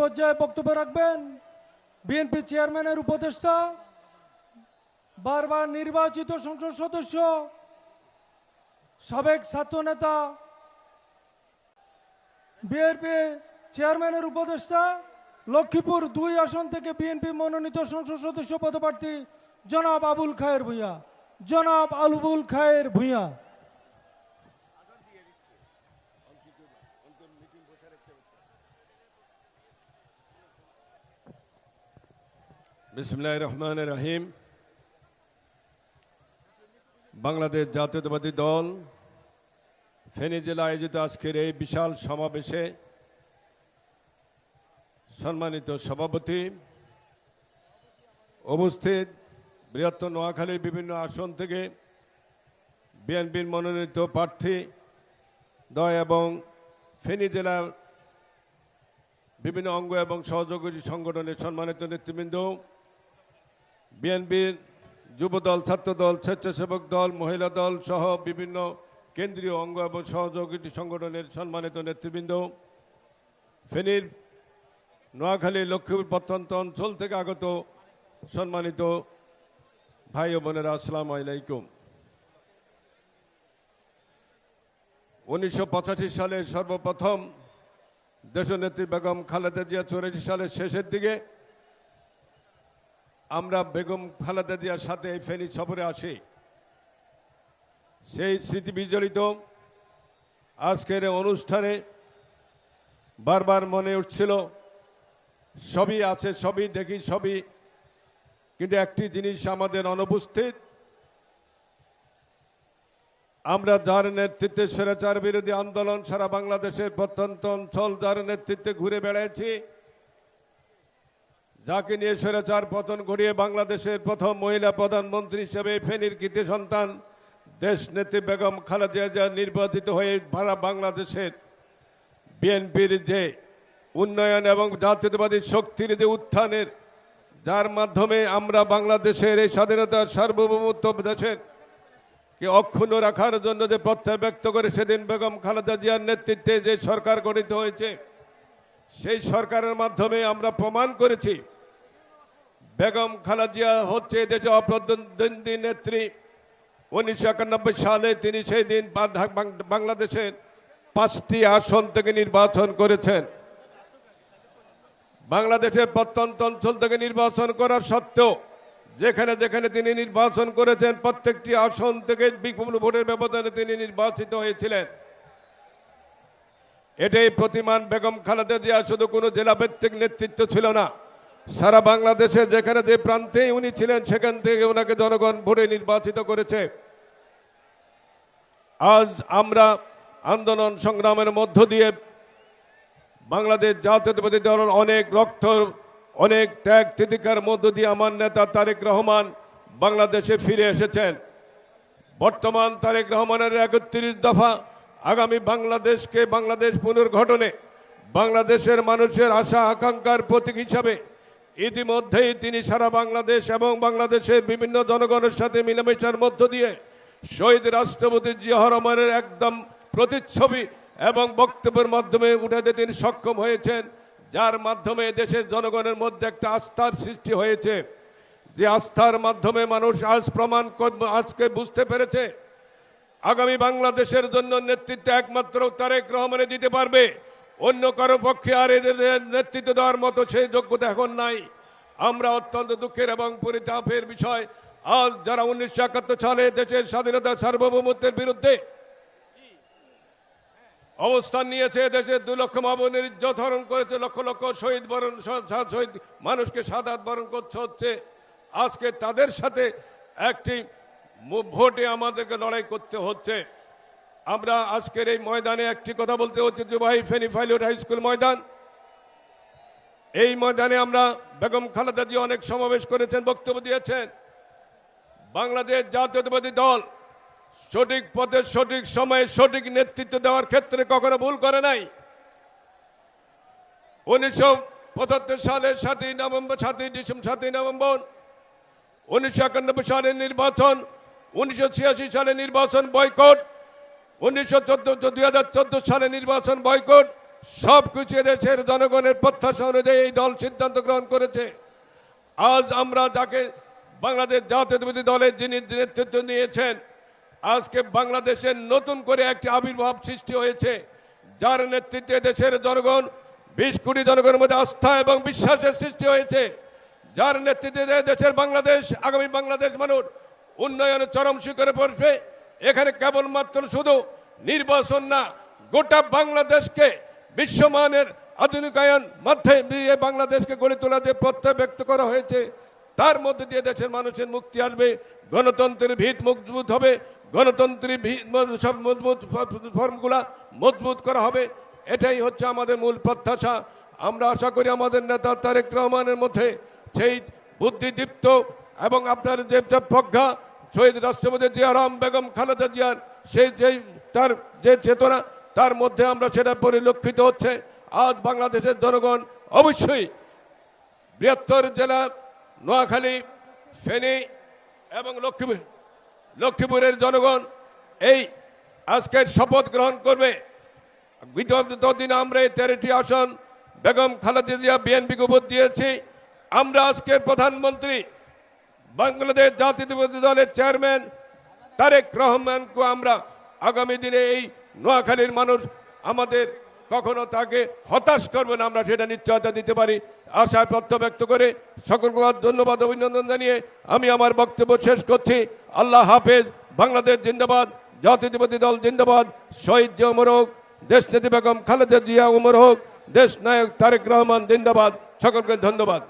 পর্যায়ে বক্তব্য রাখবেন। বিএনপি চেয়ারম্যানের উপদেষ্টা, বারবার নির্বাচিত সংসদ সদস্য, সাবেক ছাত্রনেতা বিএনপি চেয়ারম্যানের উপদেষ্টা, লক্ষ্মীপুর দুই আসন থেকে বিএনপি মনোনীত সংসদ সদস্য পদপ্রার্থী জনাব আবুল খায়ের ভূঁইয়া। জনাব আলবুল খায়ের ভূঁইয়া। বিসমুল্লাহ রহমান রহিম। বাংলাদেশ জাতীয়তাবাদী দল ফেনী জেলা আয়োজিত আজকের এই বিশাল সমাবেশে সম্মানিত সভাপতি উপস্থিত বৃহত্তর নোয়াখালীর বিভিন্ন আসন থেকে বিএনপির মনোনীত প্রার্থী দয় এবং ফেনী জেলার বিভিন্ন অঙ্গ এবং সহযোগী সংগঠনের সম্মানিত নেতৃবৃন্দ বিএনপির যুবদল, ছাত্রদল, স্বেচ্ছাসেবক দল, মহিলা দল সহ বিভিন্ন কেন্দ্রীয় অঙ্গ এবং সহযোগী সংগঠনের সম্মানিত নেতৃবৃন্দ। ফেনীর নোয়াখালী লক্ষ্মীপুর প্রত্যন্ত অঞ্চল থেকে আগত সম্মানিত ভাই ও বোনেরা, আসসালামু আলাইকুম। উনিশশো সালে সর্বপ্রথম দেশনেত্রী বেগম খালেদা জিয়া চৌরাশি সালের শেষের দিকে আমরা বেগম খালেদা জিয়ার সাথে এই ফেনী সফরে আসি। সেই স্মৃতি বিজড়িত। আজকের অনুষ্ঠানে বারবার মনে উঠছিল, সবই আছে, সবই দেখি, সবই। কিন্তু একটি জিনিস আমাদের অনুপস্থিত। আমরা যার নেতৃত্বে স্বৈরাচার বিরোধী আন্দোলন সারা বাংলাদেশের প্রত্যন্ত অঞ্চল, যার নেতৃত্বে ঘুরে বেড়াইছি যাকে নিয়ে স্বৈরাচার পতন ঘটিয়ে বাংলাদেশের প্রথম মহিলা প্রধানমন্ত্রী হিসেবে ফেনীর কৃতি সন্তান দেশ নেত্রী বেগম খালেদা নির্বাচিত হয়ে ভাড়া বাংলাদেশের বিএনপির যে উন্নয়ন এবং জাতীয়তাবাদী শক্তির যে উত্থানের, যার মাধ্যমে আমরা বাংলাদেশের এই স্বাধীনতার সার্বভৌমত্ব দেশের কে অক্ষুণ্ণ রাখার জন্য যে প্রত্যয় ব্যক্ত করে সেদিন বেগম খালেদা জিয়ার নেতৃত্বে যে সরকার গঠিত হয়েছে, সেই সরকারের মাধ্যমে আমরা প্রমাণ করেছি বেগম খালেদা জিয়া হচ্ছে দেশে অপ্রতিদ্বন্দ্বী নেত্রী। উনিশশো একানব্বই সালে তিনি সেই দিন বাংলাদেশের পাঁচটি আসন থেকে নির্বাচন করেছেন। বাংলাদেশের প্রত্যন্ত অঞ্চল থেকে নির্বাচন করার সত্ত্বেও যেখানে যেখানে তিনি নির্বাচন করেছেন, প্রত্যেকটি আসন থেকে বিপুল ভোটের ব্যবধানে তিনি নির্বাচিত হয়েছিলেন। এটাই প্রতিমান বেগম খালেদা জিয়া শুধু কোনো জেলা ভিত্তিক নেতৃত্ব ছিল না সারা বাংলাদেশে যেখানে যে প্রান্তে উনি ছিলেন, সেখান থেকে ওনাকে জনগণ ভোটে নির্বাচিত করেছে। আজ আমরা আন্দোলন সংগ্রামের মধ্য দিয়ে বাংলাদেশ জাতীয়তাবাদী দল অনেক রক্ত, অনেক ত্যাগ তিতিকার মধ্য দিয়ে আমার নেতা তারেক রহমান বাংলাদেশে ফিরে এসেছেন। বর্তমান তারেক রহমানের একত্রিশ দফা আগামী বাংলাদেশকে বাংলাদেশ পুনর্গঠনে, বাংলাদেশের মানুষের আশা আকাঙ্ক্ষার প্রতীক হিসাবে ইতিমধ্যেই তিনি সারা বাংলাদেশ এবং বাংলাদেশের বিভিন্ন জনগণের সাথে মিলেমিশার মধ্য দিয়ে শহীদ রাষ্ট্রপতি জিয়া রহমানের একদম প্রতিচ্ছবি এবং বক্তব্যের মাধ্যমে উঠাতে তিনি সক্ষম হয়েছেন, যার মাধ্যমে দেশের জনগণের মধ্যে একটা আস্থার সৃষ্টি হয়েছে। যে আস্থার মাধ্যমে মানুষ আজ প্রমাণ আজকে বুঝতে পেরেছে। আগামী বাংলাদেশের জন্য নেতৃত্ব একমাত্র তারেক রহমানে দিতে পারবে। অন্য কারও পক্ষে আর এদের নেতৃত্ব দেওয়ার মতো সেই যোগ্যতা এখন নাই। আমরা অত্যন্ত দুঃখের এবং পরিতাপের বিষয়। আজ যারা উনিশশো একাত্তর সালে দেশের স্বাধীনতা সার্বভৌমত্বের বিরুদ্ধে অবস্থান নিয়েছে দেশের দু লক্ষ ইজ্জত হরণ করেছে, লক্ষ লক্ষ শহীদ বরণ শহীদ মানুষকে সাদাত বরণ করতে হচ্ছে। আজকে তাদের সাথে একটি ভোটে আমাদেরকে লড়াই করতে হচ্ছে। আমরা আজকের এই ময়দানে একটি কথা বলতে ঐতিহ্যবাহী ফেনী ফাইলিউড হাই স্কুল ময়দান। এই ময়দানে আমরা বেগম খালেদা জি অনেক সমাবেশ করেছেন, বক্তব্য দিয়েছেন। বাংলাদেশ জাতীয়তাবাদী দল সঠিক পথে, সঠিক সময়ে সঠিক নেতৃত্ব দেওয়ার ক্ষেত্রে কখনো ভুল করে নাই। উনিশশো পঁচাত্তর সালের সাতই নভেম্বর, সাতই ডিসেম্বর, সাতই নভেম্বর, উনিশশো একানব্বই সালের নির্বাচন, উনিশশো ছিয়াশি সালে নির্বাচন বয়কট উনিশশো চোদ্দ, দুই হাজার চোদ্দ সালে নির্বাচন বয়কট, সব কিছু দেশের জনগণের প্রত্যাশা অনুযায়ী এই দল সিদ্ধান্ত গ্রহণ করেছে। আজ আমরা যাকে বাংলাদেশ জাতীয়তাবাদী দলের যিনি নেতৃত্ব নিয়েছেন, আজকে বাংলাদেশের নতুন করে একটি আবির্ভাব সৃষ্টি হয়েছে, যার নেতৃত্বে দেশের জনগণ, বিশ কোটি জনগণের মধ্যে আস্থা এবং বিশ্বাসের সৃষ্টি হয়েছে, যার নেতৃত্বে দেশের বাংলাদেশ, আগামী বাংলাদেশ মানুষ উন্নয়নের চরম শিখরে পড়বে এখানে কেবলমাত্র শুধু নির্বাচন না, গোটা বাংলাদেশকে বিশ্বমানের আধুনিকায়ন মধ্যে দিয়ে বাংলাদেশকে গড়ে তোলা যে প্রত্যয় ব্যক্ত করা হয়েছে, তার মধ্যে দিয়ে দেশের মানুষের মুক্তি আসবে, গণতন্ত্রের ভিত মজবুত হবে, গণতন্ত্রের ভিত সব মজবুত ফর্মগুলা মজবুত করা হবে, এটাই হচ্ছে আমাদের মূল প্রত্যাশা। আমরা আশা করি আমাদের নেতা তারেক রহমানের মধ্যে সেই বুদ্ধিদীপ্ত এবং আপনার যে প্রজ্ঞা শহীদ রাষ্ট্রপতি জিয়া রহম বেগম খালেদা জিয়ার সেই যে তার যে চেতনা, তার মধ্যে আমরা সেটা পরিলক্ষিত হচ্ছে। আজ বাংলাদেশের জনগণ অবশ্যই বৃহত্তর জেলা নোয়াখালী, ফেনী এবং লক্ষ্মীপুর লক্ষ্মীপুরের জনগণ এই আজকের শপথ গ্রহণ করবে। বিগত দিনে আমরা এই তেরোটি আসন বেগম খালেদা জিয়া বিএনপিকে ভোট দিয়েছি। আমরা আজকে প্রধানমন্ত্রী বাংলাদেশ জাতীয়তাবাদী দলের চেয়ারম্যান তারেক রহমানকে আমরা আগামী দিনে এই নোয়াখালীর মানুষ আমাদের কখনো তাকে হতাশ করবে না, আমরা সেটা নিশ্চয়তা দিতে পারি। আশায় প্রত্য ব্যক্ত করে সকলকে ধন্যবাদ, অভিনন্দন জানিয়ে আমি আমার বক্তব্য শেষ করছি। আল্লাহ হাফেজ, বাংলাদেশ জিন্দাবাদ, জাতীয়তাবাদী দল জিন্দাবাদ, শহীদ জিয়া উমর হোক দেশ নেত্রী বেগম খালেদা জিয়া উমর হোক, দেশ নায়ক তারেক রহমান জিন্দাবাদ। সকলকে ধন্যবাদ।